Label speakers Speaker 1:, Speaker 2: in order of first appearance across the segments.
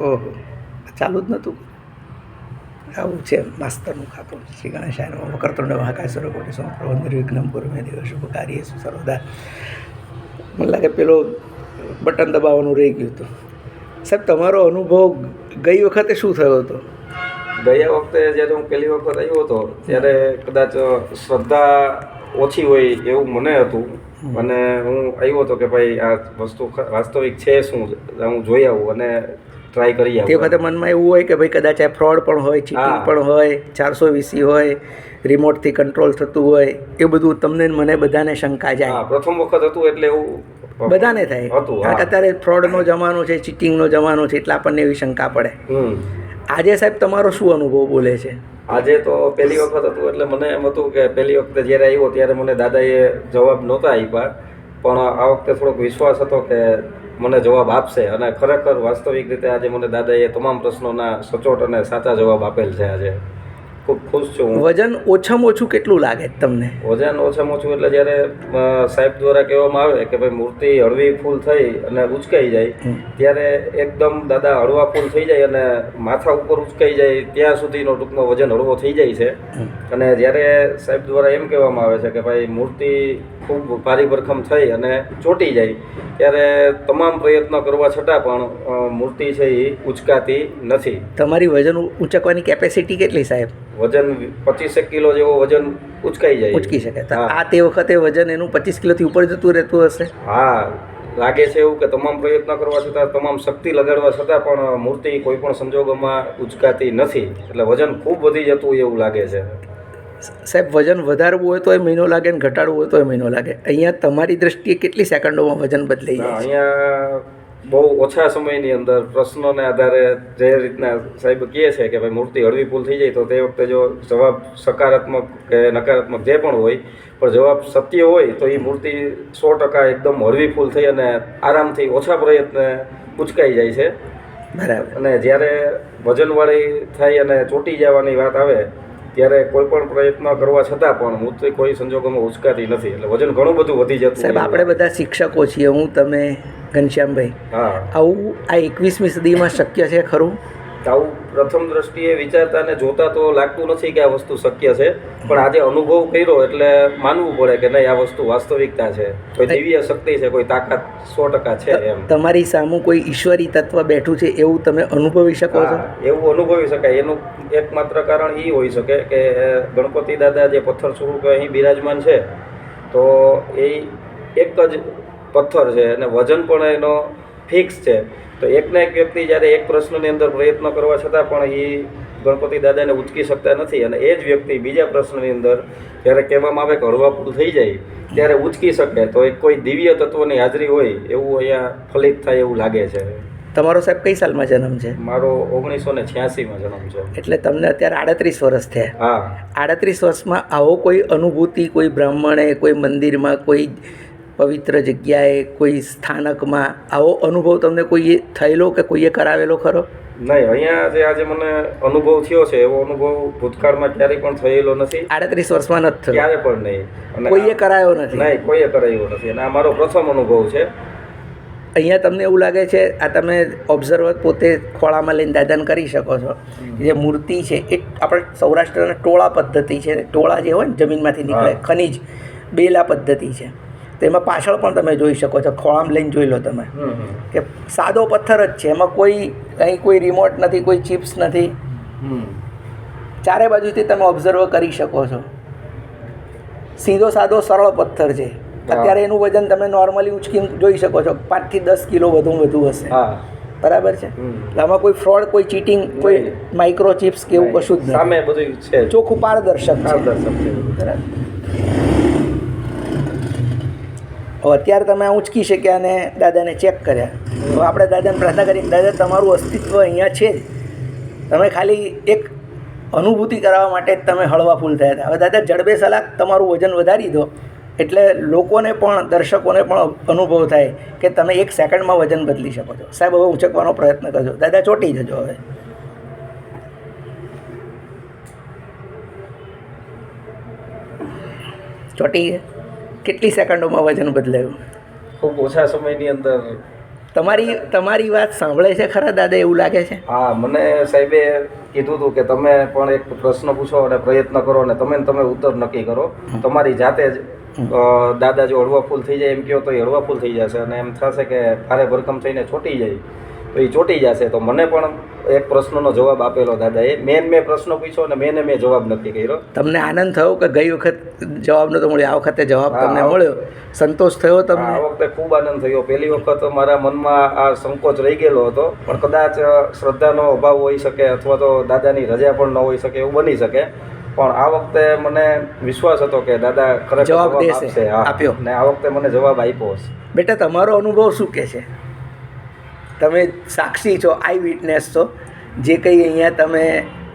Speaker 1: ઓહો ચાલુ જ નહોતું. આવું છે માસ્તરનું ખાતું. શ્રી ગણેશાય વક્રતુંડ મહાકાશ્વર કોટી પ્રબંધ વિઘ્નમ પૂર્વે દેવ શુભ કાર્ય સર્વદા. મને લાગે પેલો બટન દબાવવાનું રહી ગયું હતું. સાહેબ તમારો અનુભવ ગઈ વખતે શું થયો હતો?
Speaker 2: ગયા વખતે જ્યારે હું પહેલી વખત આવ્યો હતો ત્યારે કદાચ શ્રદ્ધા ઓછી હોય એવું મને હતું. અને હું આવ્યો હતો કે ભાઈ આ વસ્તુ વાસ્તવિક છે શું? હું જોઈ આવું. અને ટ્રાય કરી
Speaker 1: તે વખતે મનમાં એવું હોય કે ભાઈ કદાચ આ ફ્રોડ પણ હોય ચીટિંગ પણ હોય ચારસો વીસી હોય રિમોટથી કંટ્રોલ થતું હોય એ બધું તમને મને બધાને શંકા જાય.
Speaker 2: પ્રથમ વખત હતું એટલે એવું
Speaker 1: બધાને થાય. અત્યારે ફ્રોડનો જમાનો છે ચીટિંગનો જમાનો છે એટલે આપણને એવી શંકા પડે. આજે સાહેબ તમારો શું અનુભવ બોલે છે?
Speaker 2: આજે તો પહેલી વખત હતું એટલે મને એમ હતું કે પહેલી વખતે જ્યારે આવ્યો ત્યારે મને દાદાએ જવાબ નહોતા આપ્યા પણ આ વખતે થોડોક વિશ્વાસ હતો કે મને જવાબ આપશે અને ખરેખર વાસ્તવિક રીતે આજે મને દાદાએ તમામ પ્રશ્નોના સચોટ અને સાચા જવાબ આપેલ છે આજે. ખૂબ ખુશ છું હું.
Speaker 1: વજન ઓછામાં ઓછું કેટલું લાગે તમને?
Speaker 2: વજન ઓછામાં ઓછું એટલે જ્યારે સાહેબ દ્વારા કહેવામાં આવે કે ભાઈ મૂર્તિ હળવી ફૂલ થઈ અને ઉચકાઈ જાય ત્યારે એકદમ દાદા હળવા ફૂલ થઈ જાય અને માથા ઉપર ઉચકાઈ જાય ત્યાં સુધીનો ટૂંકમાં વજન હળવો થઈ જાય છે. અને જ્યારે સાહેબ દ્વારા એમ કહેવામાં આવે છે કે ભાઈ મૂર્તિ ખૂબ ભારી ભરખમ થઈ અને ચોંટી જાય. ત્યારે તમામ પ્રયત્નો કરવા છતાં પણ મૂર્તિ છે એ ઉચકાતી નથી.
Speaker 1: તમારી વજન ઉંચકવાની કેપેસિટી કેટલી સાહેબ?
Speaker 2: વજન પચીસેક કિલો જેવો વજન ઉચકાઈ જાય.
Speaker 1: ઊંચકી શકે. આ તે વખતે વજન એનું પચીસ કિલોથી ઉપર જતું રહેતું હશે?
Speaker 2: હા. લાગે છે એવું કે તમામ પ્રયત્ન કરવા છતાં તમામ શક્તિ લગાડવા છતાં પણ મૂર્તિ કોઈ પણ સંજોગોમાં ઉચકાતી નથી. એટલે વજન ખૂબ વધી જતું હોય એવું લાગે છે.
Speaker 1: સાહેબ વજન વધારવું હોય તો એ મહિનો લાગે ને ઘટાડવું હોય તો એ મહિનો લાગે. અહીંયા તમારી દ્રષ્ટિએ કેટલી સેકન્ડોમાં વજન બદલાઈ જાય
Speaker 2: અહીંયા બહુ ઓછા સમયની અંદર પ્રશ્નોને આધારે જે રીતના સાહેબ કહે છે કે ભાઈ મૂર્તિ હળવી ફૂલ થઈ જાય તો તે વખતે જો જવાબ સકારાત્મક કે નકારાત્મક જે પણ હોય પણ જવાબ સત્ય હોય તો એ મૂર્તિ સો ટકા એકદમ હળવી ફૂલ થઈ અને આરામથી ઓછા પ્રયત્ને ઉચકાઈ જાય છે.
Speaker 1: બરાબર.
Speaker 2: અને જ્યારે વજનવાળી થઈ અને ચોંટી જવાની વાત આવે ત્યારે કોઈ પણ પ્રયત્ન કરવા છતાં પણ હું તો કોઈ સંજોગોમાં ઉચકાતી નથી. એટલે વજન ઘણું બધું વધી જતું
Speaker 1: સાહેબ આપણે બધા શિક્ષકો છીએ. હું તમે ઘનશ્યામભાઈ.
Speaker 2: હા.
Speaker 1: આવું આ એકવીસમી સદીમાં શક્ય છે ખરું?
Speaker 2: આવું પ્રથમ દ્રષ્ટિએ વિચારતા અને જોતા તો લાગતું નથી કે આ વસ્તુ શક્ય છે પણ આજે અનુભવ કર્યો એટલે માનવું પડે કે નહીં આ વસ્તુ વાસ્તવિકતા છે. કોઈ દિવ્ય શક્તિ છે કોઈ તાકાત સો ટકા છે એમ.
Speaker 1: તમારી સામું કોઈ ઈશ્વરી તત્વ બેઠું છે એવું તમે અનુભવી શકો છો?
Speaker 2: એવું અનુભવી શકાય. એનું એકમાત્ર કારણ એ હોઈ શકે કે ગણપતિ દાદા જે પથ્થર સ્વરૂપે અહીં બિરાજમાન છે તો એ એક જ પથ્થર છે અને વજન પણ એનો ફિક્સ છે. તો એકને એક વ્યક્તિ જ્યારે એક પ્રશ્નની અંદર પ્રયત્ન કરવા છતાં પણ એ ગણપતિ દાદાને ઉચકી શકતા નથી અને એ જ વ્યક્તિ બીજા પ્રશ્નની અંદર જ્યારે કહેવામાં આવે કે હળવા ફૂલ થઈ જાય ત્યારે ઉચકી શકે તો એક કોઈ દિવ્ય તત્વની હાજરી હોય એવું અહીંયા ફલિત થાય એવું લાગે છે.
Speaker 1: તમારો સાહેબ કઈ સાલમાં જન્મ છે?
Speaker 2: મારો ઓગણીસો ને છ્યાસીમાં જન્મ છે.
Speaker 1: એટલે તમને અત્યારે આડત્રીસ વર્ષ થયા.
Speaker 2: હા.
Speaker 1: આડત્રીસ વર્ષમાં આવો કોઈ અનુભૂતિ કોઈ બ્રાહ્મણે કોઈ મંદિરમાં કોઈ પવિત્ર જગ્યાએ કોઈ સ્થાનકમાં આવો અનુભવ તમને કોઈએ થયેલો કે કોઈએ કરાવેલો ખરો?
Speaker 2: નહીં અહીંયા જે આજે મને અનુભવ થયો છે એવો અનુભવ ભૂતકાળમાં ક્યારેય પણ થયેલો નથી.
Speaker 1: આડત્રીસ વર્ષમાં નથી થયો?
Speaker 2: ક્યારે પણ નહીં.
Speaker 1: કોઈએ કરાયો નથી?
Speaker 2: નહીં કોઈએ કરાયો નથી. અને આ મારો પ્રથમ અનુભવ છે.
Speaker 1: અહીંયા તમને એવું લાગે છે આ તમે ઓબ્ઝર્વર પોતે ખોળામાં લઈને દાદન કરી શકો છો. જે મૂર્તિ છે એ આપણે સૌરાષ્ટ્રના ટોળા પદ્ધતિ છે. ટોળા જે હોય ને જમીનમાંથી નીકળે. ખનિજ બેલા પદ્ધતિ છે. તેમાં પાછળ પણ તમે જોઈ શકો છો ખોળામ લઈને જોઈ લો તમે. કે સાદો પથ્થર જ છે એમાં કોઈ કંઈ કોઈ રિમોટ નથી કોઈ ચિપ્સ નથી. ચારે બાજુથી તમે ઓબ્ઝર્વ કરી શકો છો. સીધો સાદો સરળ પથ્થર છે. અત્યારે એનું વજન તમે નોર્મલી ઉચકી જોઈ શકો છો પાંચથી દસ કિલો વધુ વધુ હશે.
Speaker 2: હા.
Speaker 1: બરાબર છે. આમાં કોઈ ફ્રોડ કોઈ ચીટિંગ કોઈ. માઇક્રો ચિપ્સ કે એવું કશું જ નથી
Speaker 2: સામે બધું છે.
Speaker 1: ચોખ્ખું પારદર્શક
Speaker 2: પારદર્શક છે.
Speaker 1: બરાબર. હવે અત્યારે તમે ઉંચકી શક્યા અને દાદાને ચેક કર્યા. તો આપણે દાદાને પ્રાર્થના કરી દાદા, તમારું અસ્તિત્વ અહીંયા છે. જ તમે ખાલી એક અનુભૂતિ કરાવવા માટે જ તમે હળવા ફૂલ થયા હતા. હવે દાદા, જડબે સલાક તમારું વજન વધારી દો. એટલે લોકોને પણ, દર્શકોને પણ અનુભવ થાય કે તમે એક સેકન્ડમાં વજન બદલી શકો છો. સાહેબ, હવે ઉંચકવાનો પ્રયત્ન કરજો. દાદા, ચોંટી જજો હવે. ચોંટી ગયા? કેટલી સેકન્ડોમાં વજન બદલાયું?
Speaker 2: ખૂબ ઓછા સમયની અંદર.
Speaker 1: તમારી તમારી વાત સાંભળે છે ખરા દાદા એવું લાગે છે?
Speaker 2: હા મને સાહેબે કીધું હતું કે તમે પણ એક પ્રશ્ન પૂછો અને પ્રયત્ન કરો અને તમે તમે ઉત્તર નક્કી કરો. તમારી જાતે જ દાદા જો હળવા ફૂલ થઈ જાય એમ કહો તો એ હળવા ફૂલ થઈ જશે અને એમ થશે કે ભારે ભરકમ થઈને છોટી જાય. તો એ ચોટી જશે તો મને પણ એક પ્રશ્નનો જવાબ આપેલો દાદાએ. મેન મેં પ્રશ્ન પૂછ્યો અને મેને મેં જવાબ નક્કી કર્યો.
Speaker 1: તમને આનંદ થયો કે ગઈ વખત જવાબ નતો મળ્યો? આ વખતે જવાબ તમને મળ્યો? સંતોષ થયો તમને?
Speaker 2: આ વખતે ખૂબ આનંદ થયો. પહેલી વખત મારા મનમાં આ સંકોચ રહી ગયેલો હતો. પણ કદાચ શ્રદ્ધાનો અભાવ હોઈ શકે અથવા તો દાદાની રજા પણ ન હોઈ શકે એવું બની શકે. પણ આ વખતે મને વિશ્વાસ હતો કે દાદા ખરેખર
Speaker 1: જવાબ
Speaker 2: જવાબ
Speaker 1: દેશે. આપ્યો.
Speaker 2: ને આ વખતે મને જવાબ આપ્યો
Speaker 1: બેટા તમારો અનુભવ શું કહે છે? તમે સાક્ષી છો, આઈ વિટનેસ છો, જે કંઈ અહીંયા તમે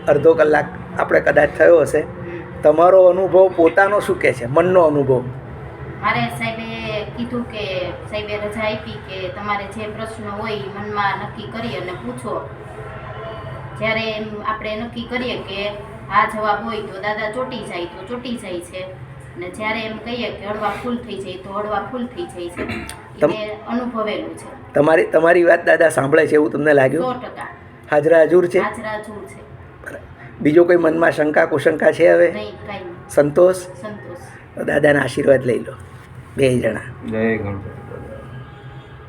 Speaker 1: અડધો કલાક આપણે કદાચ થયો હશે, તમારો અનુભવ પોતાનો શું કહે છે? મનનો અનુભવ.
Speaker 3: મારે સાહેબે કીધું કે, સાહેબે રજા આપી કે તમારે જે પ્રશ્ન હોય મનમાં નક્કી કરી અને પૂછો. જ્યારે આપણે નક્કી કરીએ કે આ જવાબ હોય તો દાદા ચોટી જાય, તો ચોટી જાય છે. અને જ્યારે એમ કહીએ કે હળવા ફૂલ થઈ જાય તો હળવા ફૂલ થઈ જાય છે. એ અનુભવેલું છે.
Speaker 1: તમારી તમારી વાત દાદા સાંભળે છે એવું તમને
Speaker 3: સો
Speaker 1: લાગ્યું
Speaker 3: ટકા.
Speaker 1: હાજરા હજુર છે?
Speaker 3: હાજરા હજુર છે.
Speaker 1: બીજો કોઈ મનમાં શંકા કુશંકા છે હવે? સંતોષ?
Speaker 3: સંતોષ.
Speaker 1: દાદાના આશીર્વાદ લઈ લો. બે જણા.
Speaker 2: જય ગણપતિ.